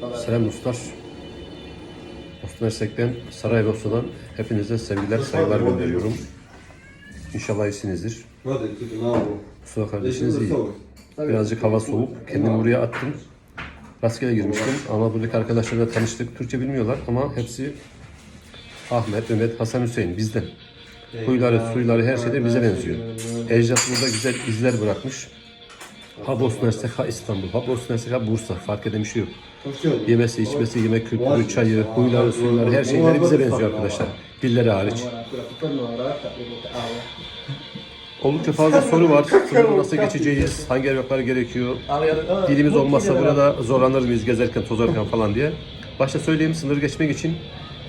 Selam dostlar. Osman Ersek'ten, Saraybosna'dan hepinize sevgiler, saygılar gönderiyorum. İnşallah iyisinizdir. Mustafa kardeşiniz iyi. Birazcık hava soğuk. Kendimi buraya attım. Rastgele girmiştim ama buradaki arkadaşlarla tanıştık. Türkçe bilmiyorlar ama hepsi Ahmet, Mehmet, Hasan Hüseyin bizden. Huyları, suyları her şeyde bize benziyor. Ecdat burada güzel izler bırakmış. Ha Bosna Hersek, ha İstanbul, ha Bosna Hersek, ha Bursa. Fark eden bir şey yok. Yemesi, içmesi, yemek kültürü, çayı, huyları, suyları her şeyleri bize benziyor arkadaşlar. Dilleri hariç. Oldukça fazla soru var. Sınırı nasıl geçeceğiz? Hangi evraklar gerekiyor? Dilimiz olmazsa burada zorlanır mıyız gezerken, tozarken falan diye. Başta söyleyeyim sınır geçmek için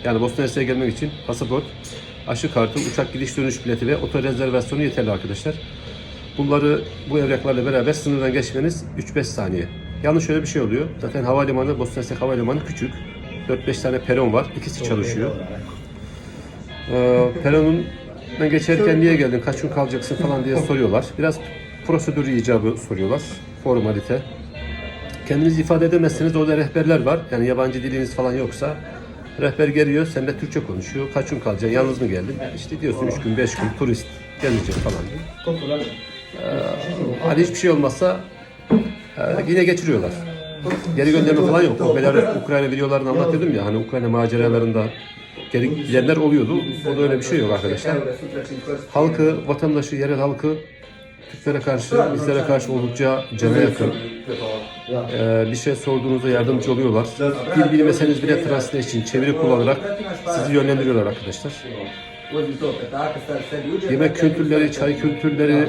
yani Bosna Hersek'e gelmek için pasaport, aşı kartı, uçak gidiş dönüş bileti ve otel rezervasyonu yeterli arkadaşlar. Bunları bu evraklarla beraber sınırdan geçmeniz 3-5 saniye. Yalnız şöyle bir şey oluyor. Zaten havalimanı, Bosna Hersek Havalimanı küçük. 4-5 tane peron var. İkisi çalışıyor. Ee, peronun ben geçerken niye geldin, kaç gün kalacaksın falan diye soruyorlar. Biraz prosedür icabı soruyorlar. Formalite. Kendinizi ifade edemezseniz orada rehberler var. Yani yabancı diliniz falan yoksa rehber geliyor, sen de Türkçe konuşuyor. Kaç gün kalacaksın, yalnız mı geldin? İşte diyorsun 3 gün, 5 gün turist gelecek falan diye. Hani hiçbir şey olmazsa e, yine geçiriyorlar. Geri gönderme falan yok. O Belarus, Ukrayna videolarını anlatıyordum ya hani Ukrayna maceralarında geri gidenler oluyordu. Burada öyle bir şey yok arkadaşlar. Halkı, vatandaşı, yerel halkı Türklere karşı, bizlere karşı oldukça cana yakın. Ee, bir şey sorduğunuzda yardımcı oluyorlar. Dil bilmeseniz bile translation, çeviri kullanarak sizi yönlendiriyorlar arkadaşlar. Yemek kültürleri, çay kültürleri,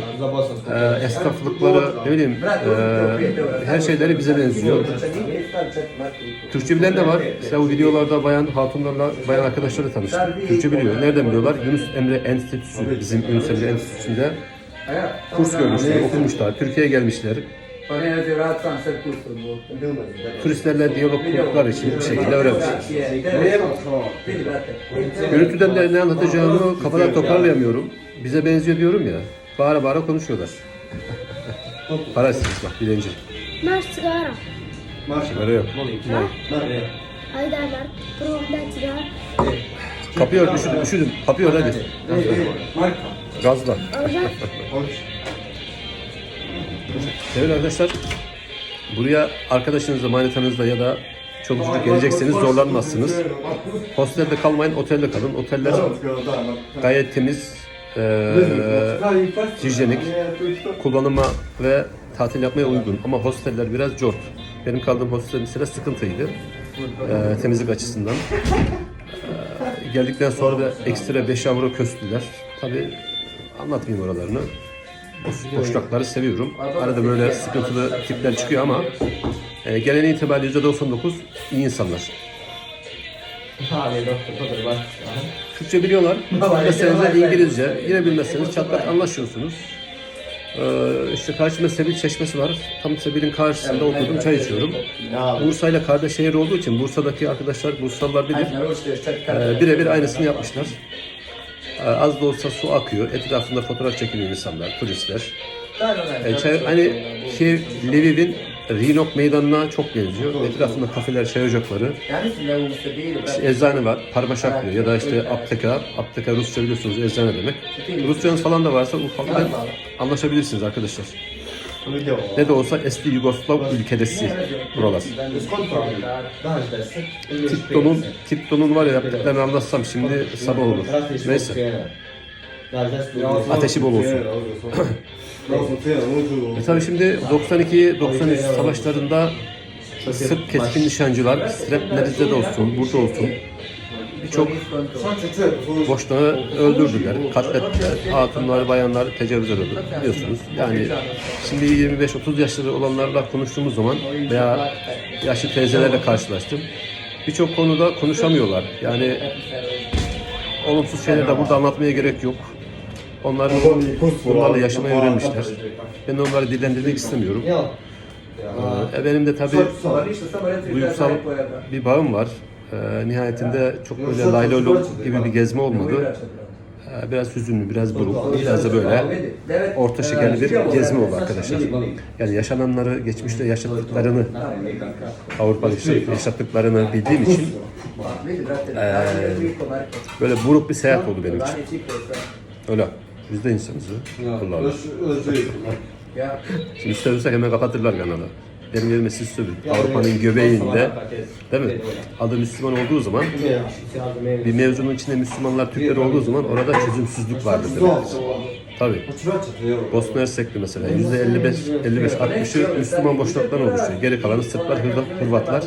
e, esnaflıkları, ne bileyim, e, her şeyleri bize benziyor. Türkçe bilen de var. Mesela o videolarda bayan hatunlarla, bayan arkadaşlarla tanıştık. Türkçe biliyor. Nereden biliyorlar? Yunus Emre Enstitüsü, bizim Yunus Emre Enstitüsü'nde kurs görmüşler, okumuşlar. Türkiye'ye gelmişler. Turistlerle diyalog kurdukları için bir şekilde öğrenmişler. Görüntüden de ne anlatacağımı kafadan toparlayamıyorum. Bize benziyor diyorum ya. Bağıra bağıra konuşuyorlar. Parasız bak bilinci. Marş sigara. Sigara yok. Aydarlar. Programda sigara. Kapıyı ört, üşüdüm, üşüdüm. Kapıyı ört hadi. Gazla. Evet arkadaşlar, buraya arkadaşınızla, manitanızla ya da çocuk gelecekseniz zorlanmazsınız. Hostelde kalmayın, otelde kalın. Oteller gayet temiz, eee hijyenik, kullanıma ve tatil yapmaya uygun. Ama hosteller biraz cort. Benim kaldığım hostel mesela sıkıntıydı. eee, temizlik açısından. Eee, geldikten sonra da ekstra 5 avro köstüler. Tabi anlatmayayım oralarını. Boş- Boşlukları seviyorum. Arada böyle sıkıntılı tipler çıkıyor ama e, gelen itibariyle %99 iyi insanlar. Türkçe biliyorlar. Bilmezseniz de İngilizce. Yine bilmezseniz çatlak anlaşıyorsunuz. Ee, işte karşımda Sebil Çeşmesi var. Tam Sebil'in karşısında oturdum çay içiyorum. Bursa ile kardeş şehir olduğu için Bursa'daki arkadaşlar Bursalılar bilir. Ee, birebir aynısını yapmışlar. Ee, az da olsa su akıyor. Etrafında fotoğraf çekiliyor insanlar, turistler. Ee, çay, hani şey, Lviv'in Rinok meydanına çok benziyor. Etrafında kafeler, çay ocakları. İşte eczane var, parmaşak diyor ya da işte apteka. Apteka Rusça biliyorsunuz eczane demek. Rusçanız falan da varsa ufaktan anlaşabilirsiniz arkadaşlar. Ne de olsa eski Yugoslav ülkedesi buralar. Tipton'un, Tipton'un var ya yaptıklarını anlatsam şimdi sabah olur. Neyse. Ateşi bol olsun. E tabii şimdi 92-93 savaşlarında Sırp keskin nişancılar Srebrenica'da olsun, burada olsun birçok boşnağı öldürdüler, katlettiler. Hatunlar, bayanlar tecavüze uğradı biliyorsunuz. Yani şimdi 25-30 yaşları olanlarla konuştuğumuz zaman veya yaşlı teyzelerle karşılaştım. Birçok konuda konuşamıyorlar. Yani olumsuz şeyleri de burada anlatmaya gerek yok. Onlar bunlarla yaşamayı öğrenmişler. Ben onları dillendirmek istemiyorum. Ee, benim de tabii duygusal bir bağım var. Ee, nihayetinde çok böyle laylolo gibi bir gezme olmadı. Ee, Biraz hüzünlü, biraz buruk, biraz da böyle orta şekerli bir gezme oldu arkadaşlar. Yani yaşananları, geçmişte yaşadıklarını, Avrupa'da yaşa- yaşadıklarını bildiğim için eee, böyle buruk bir seyahat oldu benim için. Öyle. Biz de insanız. ya. Allah Allah. Şimdi sövsek hemen kapatırlar kanalı. Benim yerime siz. Avrupa'nın göbeğinde, değil mi? Adı Müslüman olduğu zaman, bir mevzunun içinde Müslümanlar, Türkler olduğu zaman orada çözümsüzlük vardır demektir. Tabii. Bosna Hersek'te mesela yüzde 55 55 60'ı Müslüman boşluktan oluşuyor. Geri kalanı Sırplar, Hırvatlar,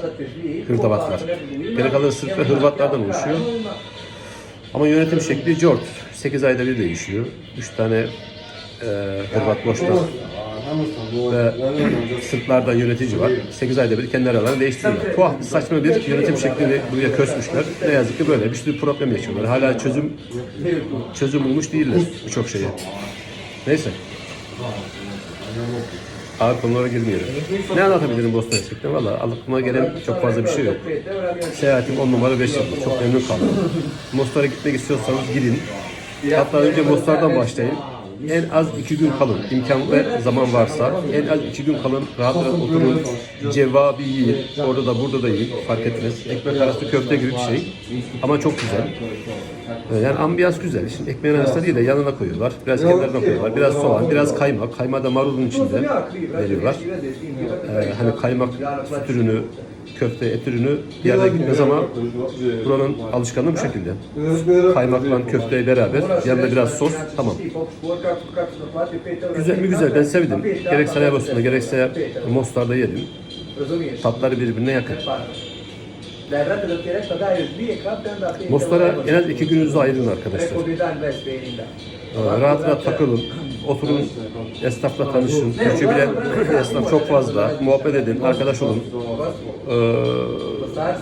Hırdavatlar. Geri kalanı Sırp ve Hırvatlardan oluşuyor. Ama yönetim şekli cort. 8 ayda bir değişiyor. 3 tane e, Hırvat boşnak ve Sırplardan yönetici var. 8 ayda bir kendi aralarını değiştiriyorlar. Tuhaf, saçma bir yönetim şeklini buraya kösmüşler. Ne yazık ki böyle bir sürü problem yaşıyorlar. Hala çözüm çözüm bulmuş değiller birçok şeye. Neyse. Ağır konulara girmeyelim. Ne anlatabilirim Bosna Hersek'ten? Valla aklıma gelen çok fazla bir şey yok. Seyahatim 10 numara 5 yıldız. Çok memnun kaldım. Mostar'a gitmek istiyorsanız gidin. Hatta önce Mostar'dan başlayın. En az iki gün kalın. imkan ve zaman varsa. En az iki gün kalın. Rahat rahat oturun. Cevabı yiyin. Orada da burada da yiyin. Fark etmez. Ekmek arası köfte gibi bir şey. Ama çok güzel. Ee, Yani ambiyans güzel. Şimdi ekmeğin arasında değil de yanına koyuyorlar. Biraz kenarına koyuyorlar. Biraz soğan, biraz kaymak. Kaymağı da marulun içinde veriyorlar. Ee, hani kaymak süt ürünü, köfte, et ürünü bir yerde gitmez ama buranın alışkanlığı bu şekilde. Kaymakla köfteyi beraber, yanında biraz sos, tamam. Güzel mi güzel, ben sevdim. Gerek Saraybosna'da gerekse Mostar'da yedim. Tatları birbirine yakın. Mostar'a en az iki gününüzü ayırın arkadaşlar. Rahat rahat takılın, oturun, esnafla tanışın. Türkçe bilen esnaf çok fazla. Muhabbet edin, arkadaş olun. Ee,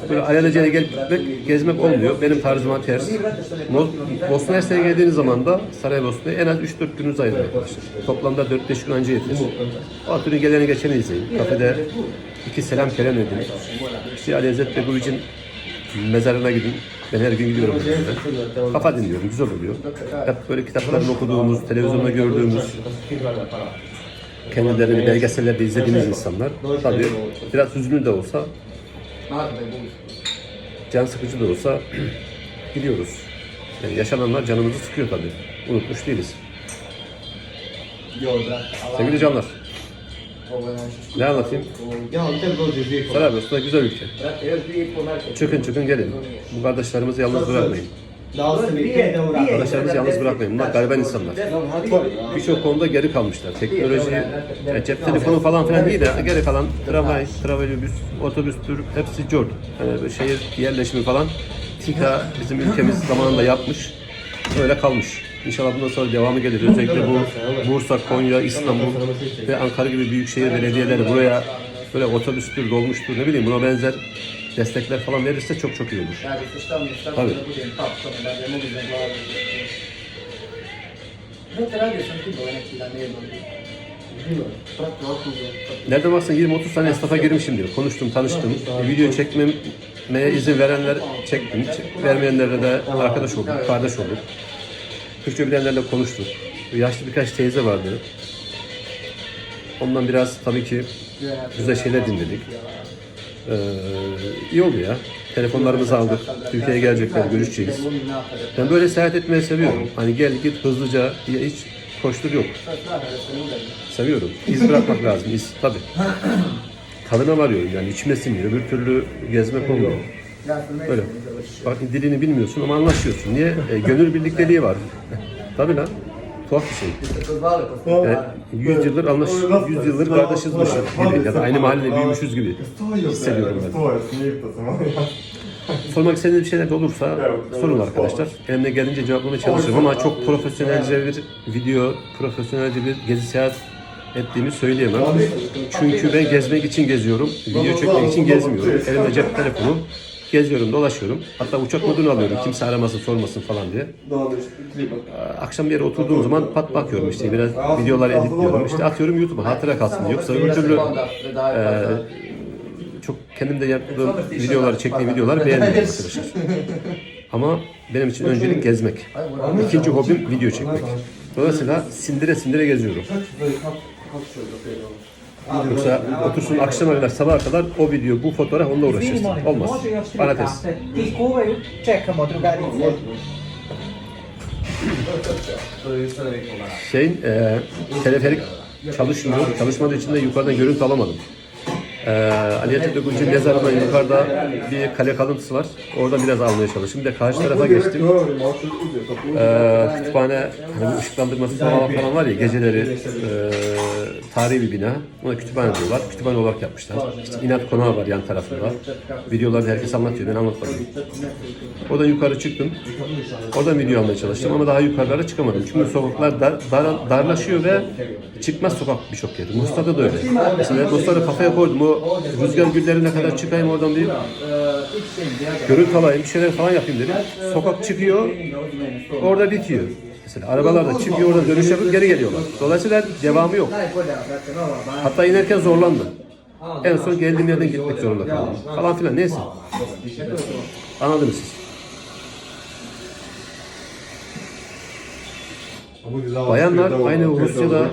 böyle alelacele gelip gitmek, gezmek olmuyor. Benim tarzıma ters. Bosna Hersek'e geldiğiniz zaman da Saraybosna'ya en az 3-4 gününüzü ayırın. Toplamda 4-5 gün önce yeter. O türlü geleni geçeni izleyin. Kafede iki selam keren edin. İşte Ali İzzet Begoviç'in mezarına gidin. Ben her gün gidiyorum. oraya. Kafa dinliyorum, güzel oluyor. Hep böyle kitaplarını okuduğumuz, televizyonda gördüğümüz, kendilerini belgesellerde izlediğimiz insanlar. Tabii biraz hüzünlü de olsa, can sıkıcı da olsa gidiyoruz. Yani yaşananlar canımızı sıkıyor tabii. Unutmuş değiliz. Sevgili canlar, ne anlatayım? Saraybosna güzel ülke. Çıkın çıkın gelin. Bu kardeşlerimizi yalnız bırakmayın. Arkadaşlarımızı yalnız bırakmayın. Bunlar gariban insanlar. Birçok konuda geri kalmışlar. Teknoloji, yani cep telefonu falan filan değil de geri kalan tramvay, travelobüs, otobüstür hepsi Jord. Yani şehir yerleşimi falan TİKA bizim ülkemiz zamanında yapmış. Öyle kalmış. İnşallah bundan sonra devamı gelir. Özellikle bu Bursa, Konya, İstanbul ve Ankara gibi büyükşehir belediyeleri buraya böyle otobüstür, dolmuştur ne bileyim buna benzer destekler falan verirse çok çok iyi olur. Tabii. Nereden baksan 20-30 tane esnafa girmişimdir. Konuştum, tanıştım. Video çekmeme izin verenler çektim. Vermeyenlerle de arkadaş olduk, kardeş olduk. Türkçe bilenlerle konuştuk. Yaşlı birkaç teyze vardı. Ondan biraz tabii ki güzel şeyler dinledik. Ee, iyi oldu ya. Telefonlarımızı aldık. Türkiye'ye gelecekler, görüşeceğiz. Ben böyle seyahat etmeyi seviyorum. Hani gel git hızlıca, hiç koştur yok. Seviyorum. İz bırakmak lazım, iz tabii. Tadına varıyorum yani içime siniyor. Öbür türlü gezmek olmuyor. Öyle. Bak dilini bilmiyorsun ama anlaşıyorsun. Niye? E, gönül birlikteliği var. tabii lan. Tuhaf bir şey. Yani 100 yıldır anlaş, 100 yıldır kardeşizmişiz gibi ya da aynı mahallede büyümüşüz gibi hissediyorum ben. Sormak istediğiniz bir şeyler de olursa sorun arkadaşlar. Elimden gelince cevaplamaya çalışırım ama çok profesyonelce bir video, profesyonelce bir gezi seyahat ettiğimi söyleyemem. Çünkü ben gezmek için geziyorum, video çekmek için gezmiyorum. Elimde cep telefonu, geziyorum, dolaşıyorum. Hatta uçak modunu alıyorum, kimse aramasın, sormasın falan diye. Akşam bir yere oturduğum zaman pat bakıyorum işte biraz videolar editliyorum. İşte atıyorum YouTube'a hatıra kalsın diye. Yoksa öbür türlü e, çok kendim de yaptığım videoları, çektiğim videoları beğenmiyorum arkadaşlar. Ama benim için öncelik gezmek. İkinci hobim video çekmek. Dolayısıyla sindire sindire geziyorum. Yoksa otursun akşama kadar sabaha kadar o video, bu fotoğraf onunla uğraşırsın. Olmaz. Bana inteira. Şeyin e, teleferik çalışmıyor. Çalışmadığı için de yukarıdan görüntü alamadım. E, Ali Atatürk Ucu mezarından yukarıda bir kale kalıntısı var. Oradan biraz almaya çalıştım. Bir de karşı tarafa geçtim. E, kütüphane, hani bu ışıklandırması falan falan var ya geceleri e, tarihi bir bina. Ona kütüphane diyorlar. Kütüphane olarak yapmışlar. İşte inat konağı var yan tarafında. Videolarda herkes anlatıyor. Ben anlatmadım. Oradan yukarı çıktım. Oradan video almaya çalıştım ama daha yukarılara çıkamadım. Çünkü sokaklar dar, dar- darlaşıyor ve çıkmaz sokak birçok yerde. Mustafa'da da öyle. Mesela Mustafa'da kafaya koydum. O rüzgar güllerine kadar çıkayım oradan bir görüntü alayım, bir şeyler falan yapayım dedim. Sokak çıkıyor, orada bitiyor. Mesela arabalar da çıkıyor, oradan dönüş yapıp geri geliyorlar. Dolayısıyla devamı yok. Hatta inerken zorlandım. En son geldiğim yerden gitmek zorunda kaldım. Falan filan neyse. Anladınız siz. Bayanlar aynı Rusya'da,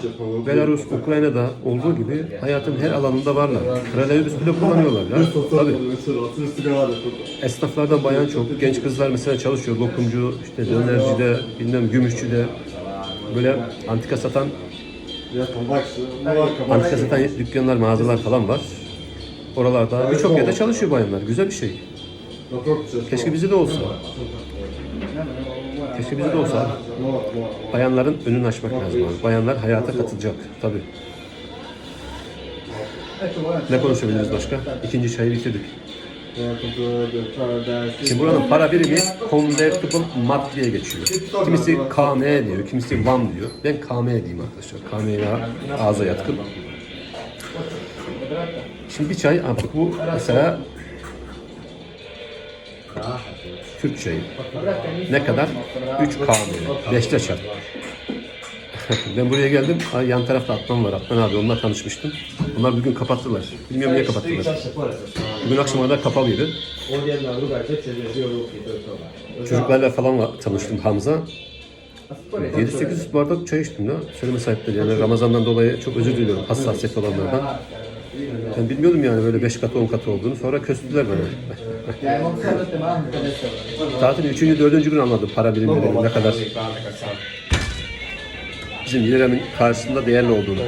Belarus, Ukrayna'da olduğu gibi hayatın her alanında varlar. Trolleybüs bile kullanıyorlar ya. Tabii. Esnaflardan bayan çok. Genç kızlar mesela çalışıyor. Lokumcu, işte dönercide, bilmem gümüşçüde. Böyle antika satan, antika satan dükkanlar, mağazalar falan var. Oralarda birçok yerde çalışıyor bayanlar. Güzel bir şey. Keşke bizde de olsa. Keşke de olsa. Bayanların önünü açmak lazım abi. Bayanlar hayata katılacak. Tabii. Ne konuşabiliriz başka? İkinci çayı bitirdik. Şimdi buranın para birimi convertible mark diye geçiyor. Kimisi KM diyor, kimisi WAM diyor. Ben KM diyeyim arkadaşlar. KM'ye ağza yatkın. Şimdi bir çay, bu mesela Türk çayı. Ne kadar? 3 KM. 5'te çarp. ben buraya geldim. Yan tarafta Atman var. Atman abi onunla tanışmıştım. Onlar bugün kapattılar. Bilmiyorum niye kapattılar. Bugün akşama kadar kapalıydı. Çocuklarla falan tanıştım Hamza. 7-8 bardak çay içtim ya. Söyleme sahipleri yani Ramazan'dan dolayı çok özür diliyorum hassasiyet olanlardan. Ben bilmiyordum yani böyle 5 katı 10 katı olduğunu. Sonra köstüler bana. Tatilin 3. 4. gün anladım para birimlerinin ne kadar bizim liranın karşısında değerli olduğunu.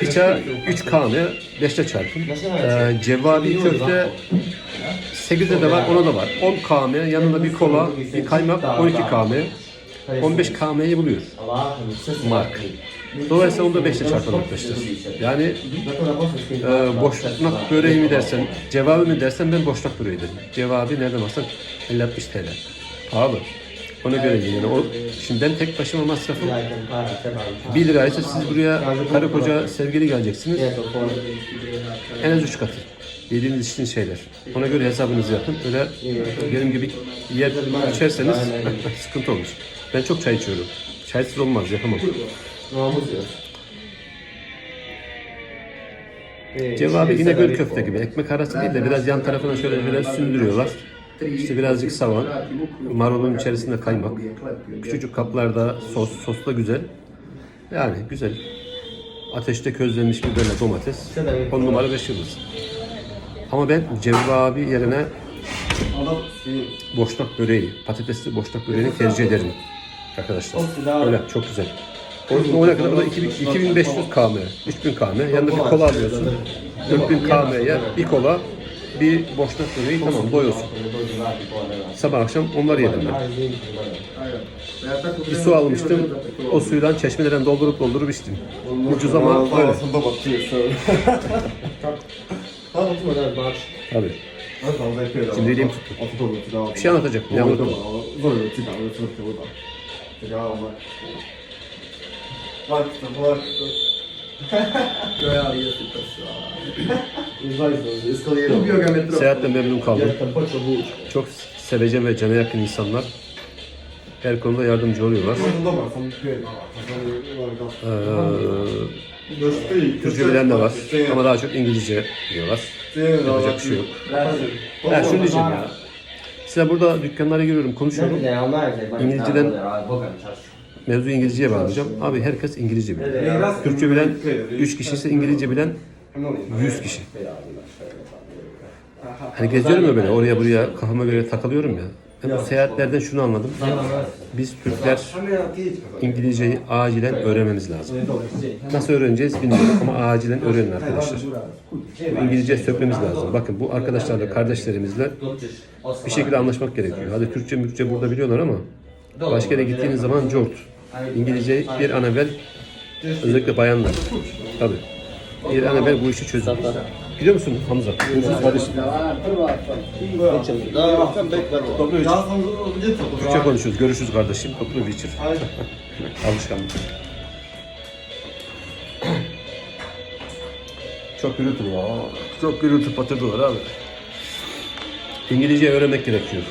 Bir çay 3 kame 5'te çarpın. Ee, cevabi köfte 8'de de var, ona da var. 10 kame, yanında bir kola, bir kaymak, 12 kame. 15 kme'yi buluyor. Mark. Dolayısıyla onu da 5'te çarpalım arkadaşlar. Yani e, boşnak böreği mi dersen, cevabı mı dersen ben boşnak böreği derim. Cevabı nereden baksan 50-60 TL. Pahalı. Ona göre yani o, şimdi ben tek başıma masrafım 1 liraysa siz buraya karı koca sevgili geleceksiniz. En az 3 katı. Yediğiniz içtiğiniz şeyler. Ona göre hesabınızı yapın. Öyle benim gibi yer içerseniz sıkıntı olur. Ben çok çay içiyorum. Çaysız olmaz, yapamam. Cevabı İnegöl köfte gibi. Ekmek arası değil de biraz yan tarafına şöyle biraz sündürüyorlar. İşte birazcık savan, marulun içerisinde kaymak. Küçücük kaplarda sos, sos da güzel. Yani güzel. Ateşte közlenmiş biberle domates. 10 numara 5 yıldız. Ama ben cevabı yerine boşnak böreği, patatesli boşnak böreğini tercih ederim arkadaşlar. Öyle çok güzel. O, o ne kadar? Da 2000 2500 km, 3000 km. Yanında bir kola alıyorsun. 4000 km'ye bir kola, bir boşnak böreği tamam doyuyorsun. Sabah akşam onları yedim ben. Bir su almıştım. O suydan çeşmelerden doldurup doldurup içtim. Ucuz ama öyle. Tabii. Şimdi dediğim tuttu. Bir şey anlatacaktım. Ya unuttum. Seyahatle memnun kaldım. Çok sevecen ve cana yakın insanlar. Her konuda yardımcı oluyorlar. Ee, Türkçe bilen de var ama daha çok İngilizce biliyorlar. Yapacak bir şey yok. Ha, şunu diyeceğim ya. Size burada dükkanlara giriyorum, konuşuyorum. İngilizceden mevzu İngilizceye bağlayacağım. Abi herkes İngilizce biliyor. Türkçe bilen 3 kişi ise İngilizce bilen 100 kişi. Hani geziyorum ya böyle oraya buraya kafama göre takılıyorum ya. Ben bu seyahatlerden şunu anladım. Biz Türkler İngilizceyi acilen öğrenmemiz lazım. Nasıl öğreneceğiz bilmiyorum ama acilen öğrenin arkadaşlar. İngilizce sökmemiz lazım. Bakın bu arkadaşlarla, kardeşlerimizle bir şekilde anlaşmak gerekiyor. Hadi Türkçe, Mürkçe burada biliyorlar ama başka yere gittiğiniz zaman cort. İngilizce bir an evvel özellikle bayanlar. Tabii. Bir an evvel bu işi çözün. Biliyor musun Hamza? Görüşürüz kardeşim. Türkçe konuşuyoruz. Görüşürüz kardeşim. Toplu Witcher. Alışkanlık. Çok gürültü var. Çok gürültü patırdı var abi. İngilizce öğrenmek gerekiyor.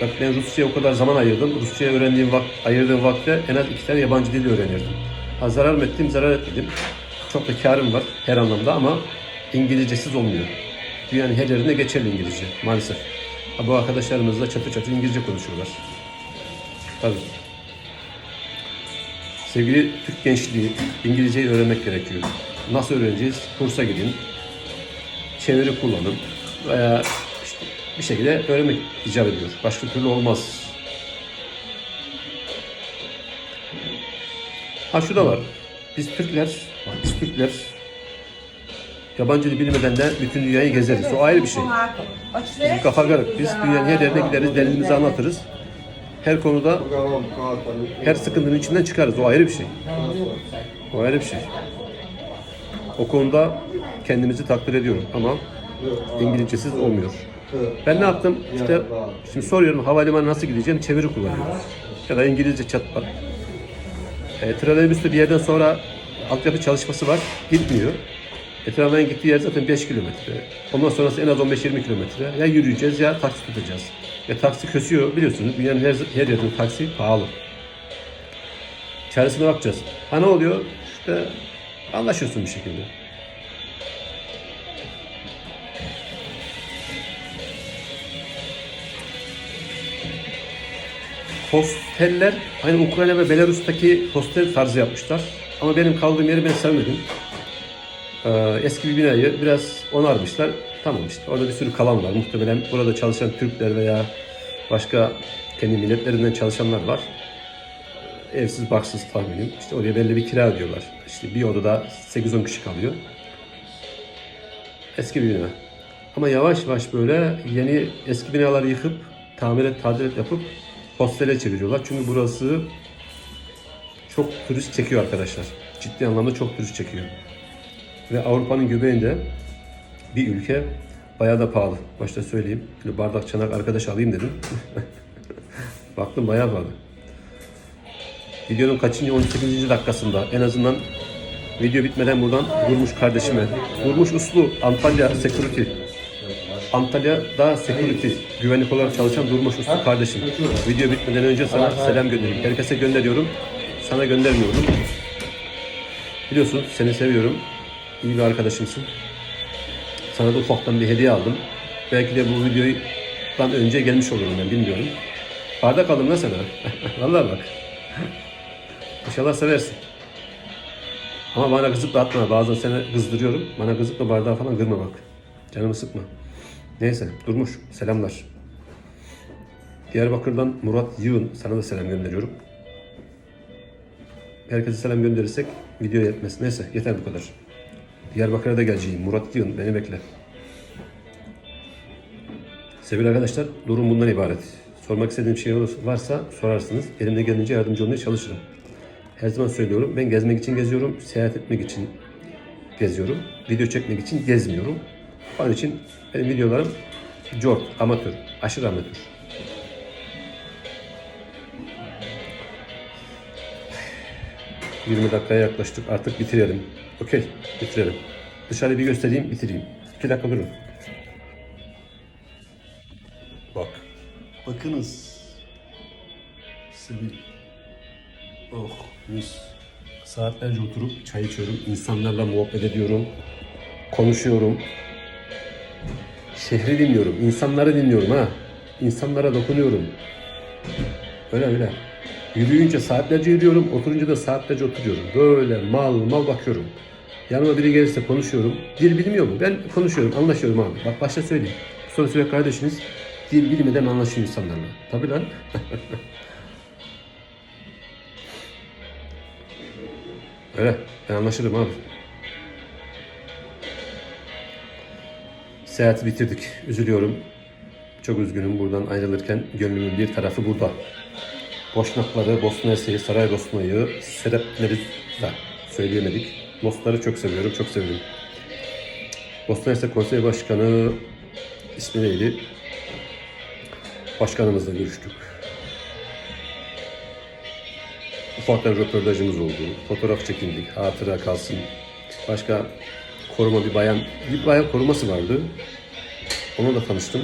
Bak ben Rusça'ya o kadar zaman ayırdım. Rusça'ya öğrendiğim vak ayırdığım vakte en az iki tane yabancı dil öğrenirdim. Ha, zarar mı ettim, zarar etmedim. Çok da karım var her anlamda ama İngilizcesiz olmuyor. Dünyanın her yerinde geçerli İngilizce maalesef. Ha, bu arkadaşlarımız da çatır çatır İngilizce konuşuyorlar. Tabii. Sevgili Türk gençliği, İngilizceyi öğrenmek gerekiyor. Nasıl öğreneceğiz? Kursa gidin, çeviri kullanın veya bir şekilde öğrenmek icap ediyor. Başka türlü olmaz. Ha şu da var. Biz Türkler, biz Türkler yabancı dil bilmeden de bütün dünyayı gezeriz. O ayrı bir şey. Bizim kafa karık. Biz dünyanın her yerine gideriz, derdimizi anlatırız. Her konuda, her sıkıntının içinden çıkarız. O ayrı bir şey. O ayrı bir şey. O konuda kendimizi takdir ediyorum ama İngilizcesiz olmuyor. Ben ne yaptım? İşte şimdi soruyorum havalimanı nasıl gideceğim? Çeviri kullanıyorum. Ya da İngilizce chat var. E, trolleybüste bir yerden sonra altyapı çalışması var. Gitmiyor. E, tramvayın gittiği yer zaten 5 kilometre. Ondan sonrası en az 15-20 kilometre. Ya yürüyeceğiz ya taksi tutacağız. Ya taksi kösüyor biliyorsunuz. Dünyanın her, her yerinde taksi pahalı. Çaresine bakacağız. Ha ne oluyor? İşte anlaşıyorsun bir şekilde. Hosteller aynı Ukrayna ve Belarus'taki hostel tarzı yapmışlar. Ama benim kaldığım yeri ben sevmedim. Ee, eski bir binayı biraz onarmışlar. Tamam işte orada bir sürü kalan var. Muhtemelen burada çalışan Türkler veya başka kendi milletlerinden çalışanlar var. Evsiz baksız tahminim. İşte oraya belli bir kira ödüyorlar. İşte bir odada 8-10 kişi kalıyor. Eski bir bina. Ama yavaş yavaş böyle yeni eski binaları yıkıp tamir et, tadilat yapıp hostele çeviriyorlar. Çünkü burası çok turist çekiyor arkadaşlar. Ciddi anlamda çok turist çekiyor. Ve Avrupa'nın göbeğinde bir ülke bayağı da pahalı. Başta söyleyeyim. Şöyle bardak çanak arkadaş alayım dedim. Baktım bayağı pahalı. Videonun kaçıncı 18. dakikasında en azından video bitmeden buradan Durmuş kardeşime. Durmuş Uslu Antalya Security. Antalya'da security güvenlik olarak çalışan Durmuş Uslu kardeşim. Video bitmeden önce sana selam göndereyim. Herkese gönderiyorum. Sana göndermiyorum. Biliyorsun seni seviyorum. İyi bir arkadaşımsın. Sana da ufaktan bir hediye aldım. Belki de bu videodan önce gelmiş olurum ben bilmiyorum. Bardak aldım da sana. Vallahi bak. İnşallah seversin. Ama bana kızıp da atma. Bazen seni kızdırıyorum. Bana kızıp da bardağı falan kırma bak. Canımı sıkma. Neyse Durmuş selamlar. Diyarbakır'dan Murat Yığın sana da selam gönderiyorum. Herkese selam gönderirsek video yetmez. Neyse yeter bu kadar. Diyarbakır'a da geleceğim. Murat Yığın beni bekle. Sevgili arkadaşlar durum bundan ibaret. Sormak istediğim şey varsa sorarsınız. Elimde gelince yardımcı olmaya çalışırım. Her zaman söylüyorum ben gezmek için geziyorum, seyahat etmek için geziyorum. Video çekmek için gezmiyorum. Onun için benim videolarım jort, amatör, aşırı amatör. ...20 dakikaya yaklaştık. Artık bitirelim. Okey, bitirelim. Dışarı bir göstereyim, bitireyim. 2 dakika durun. Bak. Bakınız. Bir... Oh mis. Saatlerce oturup çay içiyorum. insanlarla muhabbet ediyorum. Konuşuyorum. Şehri dinliyorum. insanları dinliyorum ha. İnsanlara dokunuyorum. Öyle öyle. Yürüyünce saatlerce yürüyorum, oturunca da saatlerce oturuyorum. Böyle mal mal bakıyorum. Yanıma biri gelirse konuşuyorum. Dil bilmiyor mu? Ben konuşuyorum, anlaşıyorum abi. Bak başta söyleyeyim. Sonra sürekli kardeşiniz dil bilmeden anlaşıyor insanlarla. Tabii lan. Öyle. Ben anlaşırım abi. Seyahati bitirdik. Üzülüyorum. Çok üzgünüm buradan ayrılırken gönlümün bir tarafı burada. Boşnakları, Bosna Hersek'i, Saraybosna'yı, Serepleri da söyleyemedik. Mostar'ı çok seviyorum, çok sevdim. Bosna Hersek Başkanı ismi neydi? Başkanımızla görüştük. Ufaktan röportajımız oldu. Fotoğraf çekindik, hatıra kalsın. Başka koruma bir bayan, bir bayan koruması vardı. Onunla da tanıştım.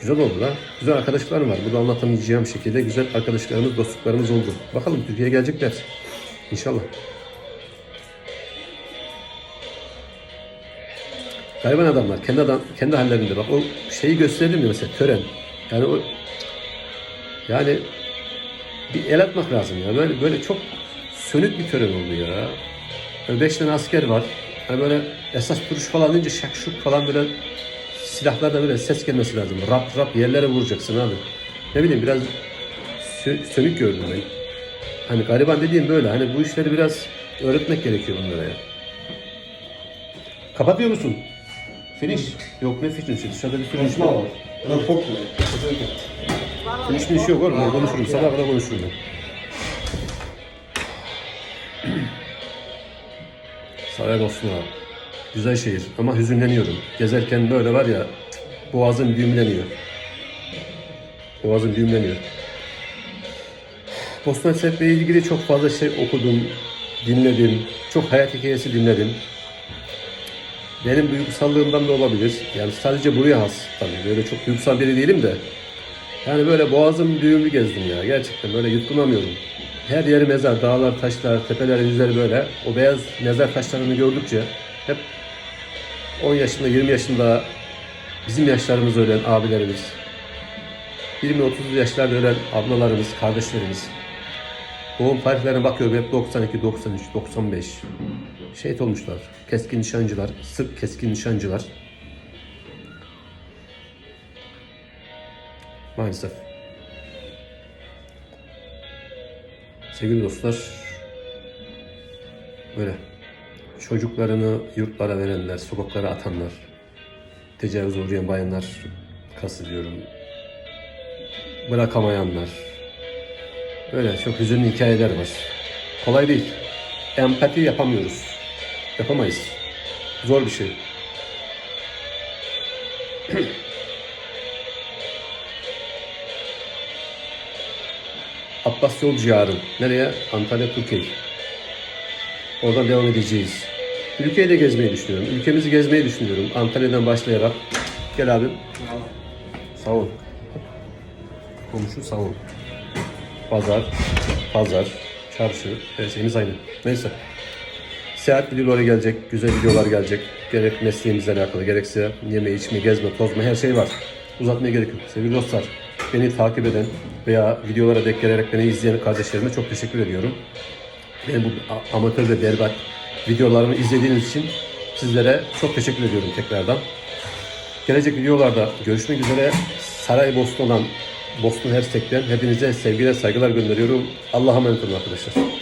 Güzel oldu da. Güzel arkadaşlarım var. Burada anlatamayacağım şekilde güzel arkadaşlarımız, dostluklarımız oldu. Bakalım Türkiye'ye gelecekler. İnşallah. Gariban adamlar kendi adam kendi hallerinde bak o şeyi gösterdim ya mesela tören. Yani o yani bir el atmak lazım ya. Böyle böyle çok sönük bir tören oldu ya. Böyle beş tane asker var. Hani böyle esas duruş falan deyince şakşuk falan böyle silahlarda böyle ses gelmesi lazım. Rap rap yerlere vuracaksın abi. Ne bileyim biraz sö- sönük gördüm ben. Hani gariban dediğim böyle. Hani bu işleri biraz öğretmek gerekiyor bunlara ya. Kapatıyor musun? Finish. Yok ne finish'i? Dışarıda bir finish var. Finish finish yok oğlum. Ben konuşurum. Sabah kadar konuşurum ben. Saraybosna. Güzel şehir ama hüzünleniyorum. Gezerken böyle var ya boğazım düğümleniyor. Boğazım düğümleniyor. Bosna Hersek'le ilgili çok fazla şey okudum, dinledim. Çok hayat hikayesi dinledim. Benim duygusallığımdan da olabilir. Yani sadece buraya has tabii. Böyle çok duygusal biri değilim de. Yani böyle boğazım düğümlü gezdim ya. Gerçekten böyle yutkunamıyorum. Her yeri mezar, dağlar, taşlar, tepeler, yüzleri böyle. O beyaz mezar taşlarını gördükçe hep 10 yaşında, 20 yaşında bizim yaşlarımızda ölen abilerimiz, 20-30 yaşlarda ölen ablalarımız, kardeşlerimiz. Doğum tarihlerine bakıyorum hep 92, 93, 95. Şehit olmuşlar. Keskin nişancılar, Sırp keskin nişancılar. Maalesef. Sevgili dostlar, böyle çocuklarını yurtlara verenler, sokaklara atanlar, tecavüz uğrayan bayanlar kastediyorum. Bırakamayanlar. Böyle çok hüzünlü hikayeler var. Kolay değil. Empati yapamıyoruz. Yapamayız. Zor bir şey. Abbas Yolcu yarın. Nereye? Antalya, Türkiye. Oradan devam edeceğiz. Ülkeyi de gezmeyi düşünüyorum. Ülkemizi gezmeyi düşünüyorum. Antalya'dan başlayarak. Gel abim. Sağ ol. Komşu sağ ol. Pazar, pazar, çarşı, her şeyimiz aynı. Neyse. Seyahat videoları gelecek, güzel videolar gelecek. Gerek mesleğimizle alakalı, gerekse yeme, içme, gezme, tozma her şey var. Uzatmaya gerek yok. Sevgili dostlar, beni takip eden veya videolara denk gelerek beni izleyen kardeşlerime çok teşekkür ediyorum. Benim bu amatör ve berbat videolarımı izlediğiniz için sizlere çok teşekkür ediyorum tekrardan. Gelecek videolarda görüşmek üzere. Saraybosna olan Bosna Hersek'ten hepinize sevgiler, saygılar gönderiyorum. Allah'a emanet olun arkadaşlar.